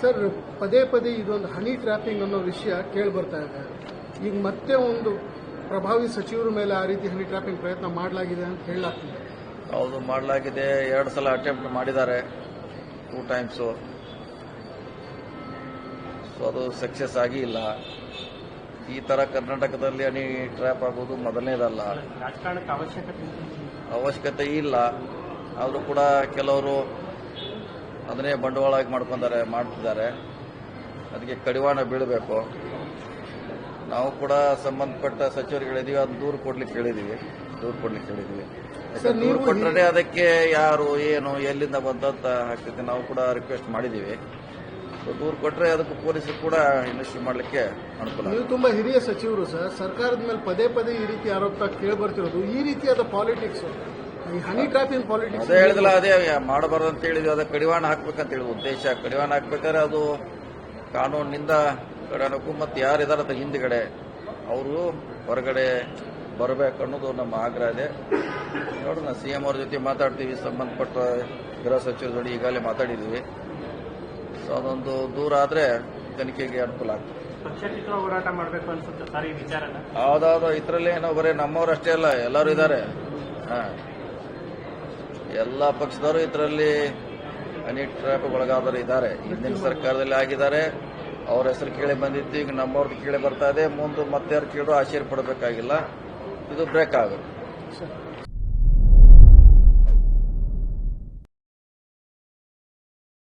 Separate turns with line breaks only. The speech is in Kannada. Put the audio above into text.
ಸರ್ ಪದೇ ಪದೇ ಇದೊಂದು ಹನಿ ಟ್ರ್ಯಾಪಿಂಗ್ ಅನ್ನೋ ವಿಷಯ ಕೇಳಿ ಬರ್ತಾ ಇದೆ. ಈಗ ಮತ್ತೆ ಒಂದು ಪ್ರಭಾವಿ ಸಚಿವರ ಮೇಲೆ ಆ ರೀತಿ ಹನಿ ಟ್ರ್ಯಾಪಿಂಗ್ ಪ್ರಯತ್ನ ಮಾಡಲಾಗಿದೆ ಅಂತ ಹೇಳಲಾಗ್ತಿದೆ.
ಹೌದು ಮಾಡಲಾಗಿದೆ. ಎರಡು ಸಲ ಅಟೆಂಪ್ಟ್ ಮಾಡಿದ್ದಾರೆ. ಟೂ ಟೈಮ್ಸು ಸೊ ಅದು ಸಕ್ಸಸ್ ಆಗಿ ಇಲ್ಲ ಈ ತರ ಕರ್ನಾಟಕದಲ್ಲಿ ಹನಿ ಟ್ರ್ಯಾಪ್ ಆಗೋದು ಮೊದಲನೇದಲ್ಲ.
ರಾಜಕಾರಣಕ್ಕೆ ಅವಶ್ಯಕತೆ
ಅವಶ್ಯಕತೆ ಇಲ್ಲ. ಆದರೂ ಕೂಡ ಕೆಲವರು ಅದನ್ನೇ ಬಂಡವಾಳ ಮಾಡ್ಕೊಂಡಾರೆ ಮಾಡ್ತಿದ್ದಾರೆ. ಅದಕ್ಕೆ ಕಡಿವಾಣ ಬೀಳಬೇಕು. ನಾವು ಕೂಡ ಸಂಬಂಧಪಟ್ಟ ಸಚಿವರುಗಳಿದೀವಿ ಅದನ್ನ ಅದು ದೂರು ಕೊಡ್ಲಿಕ್ಕೆ ಹೇಳಿದೀವಿ. ದೂರು ಕೊಡ್ಲಿಕ್ಕೆ ಹೇಳಿದೀವಿ. ದೂರು ಕೊಟ್ಟರೆ ಅದಕ್ಕೆ ಯಾರು ಏನು ಎಲ್ಲಿಂದ ಬಂದಂತ ಹಾಕ್ತಿದ್ದೆ ನಾವು ಕೂಡ ರಿಕ್ವೆಸ್ಟ್ ಮಾಡಿದೀವಿ. ಸೊ ದೂರು ಕೊಟ್ಟರೆ ಅದಕ್ಕೆ ಪೊಲೀಸರು ಕೂಡ ಇನ್ವೆಸ್ಟಿಗೇಟ್ ಮಾಡಲಿಕ್ಕೆ ಅನುಕೂಲ
ನೀವು ತುಂಬಾ ಹಿರಿಯ ಸಚಿವರು ಸರ್. ಸರ್ಕಾರದ ಮೇಲೆ ಪದೇ ಪದೇ ಈ ರೀತಿ ಆರೋಪ ಕೇಳಿ ಬರ್ತಿರೋದು ಈ ರೀತಿಯಾದ ಪಾಲಿಟಿಕ್ಸ್ ಹನಿ ಟ್ರ್ಯಾಪಿಂಗ್ ಪಾಲಿಟಿಕ್ಸ್
ಅದೇ ಹೇಳಿದ್ಲ ಅದೇ ಮಾಡಬಾರ್ದು ಅಂತ ಹೇಳಿದ್ವಿ. ಅದ ಕಡಿವಾಣ ಹಾಕ್ಬೇಕಂತ ಹೇಳಿ ಉದ್ದೇಶ ಕಡಿವಾಣ ಹಾಕ್ಬೇಕಾದ್ರೆ ಅದು ಕಾನೂನಿನಿಂದ ಕಡಿವಾಣಕ್ಕೂ ಮತ್ತು ಯಾರಿದಾರ ಅದ್ರ ಹಿಂದ್ಗಡೆ ಅವರು ಹೊರಗಡೆ ಬರಬೇಕು ಅನ್ನೋದು ನಮ್ಮ ಆಗ್ರಹ ಇದೆ. ನೋಡೋಣ ಸಿ ಎಂ ಅವ್ರ ಜೊತೆ ಮಾತಾಡ್ತೀವಿ. ಸಂಬಂಧಪಟ್ಟ ಗೃಹ ಸಚಿವರ ಜೊತೆ ಈಗಾಗಲೇ ಮಾತಾಡಿದ್ದೀವಿ ಸೊ ಅದೊಂದು ದೂರ ಆದರೆ ತನಿಖೆಗೆ ಅನುಕೂಲ ಆಗ್ತದೆ.
ಹೋರಾಟ ಮಾಡಬೇಕು ಅನ್ಸುತ್ತೆ. ಸರ್ ಈ ವಿಚಾರನ.
ಹೌದೌದು ಇದರಲ್ಲಿ ಏನೋ ಬರೀ ನಮ್ಮವರಷ್ಟೇ ಅಷ್ಟೇ ಅಲ್ಲ ಎಲ್ಲರೂ ಇದ್ದಾರೆ ಹಾ. ಎಲ್ಲ ಪಕ್ಷದವರು ಇದರಲ್ಲಿ ಹನಿ ಟ್ರ್ಯಾಪ್ ಒಳಗಾದವರು ಇದ್ದಾರೆ ಹಿಂದಿನ ಸರ್ಕಾರದಲ್ಲಿ ಆಗಿದ್ದಾರೆ. ಅವ್ರ ಹೆಸರು ಕೇಳಿ ಬಂದಿತ್ತು. ಈಗ ನಮ್ಮವ್ರದ್ದು ಕೇಳಿ ಬರ್ತಾ ಇದೆ. ಮುಂದೆ ಮತ್ತೆ ಯಾರು ಕೇಳೋ ಆಶ್ಚರ್ಯ ಪಡಬೇಕಾಗಿಲ್ಲ. ಇದು ಬ್ರೇಕ್ ಆಗುತ್ತೆ.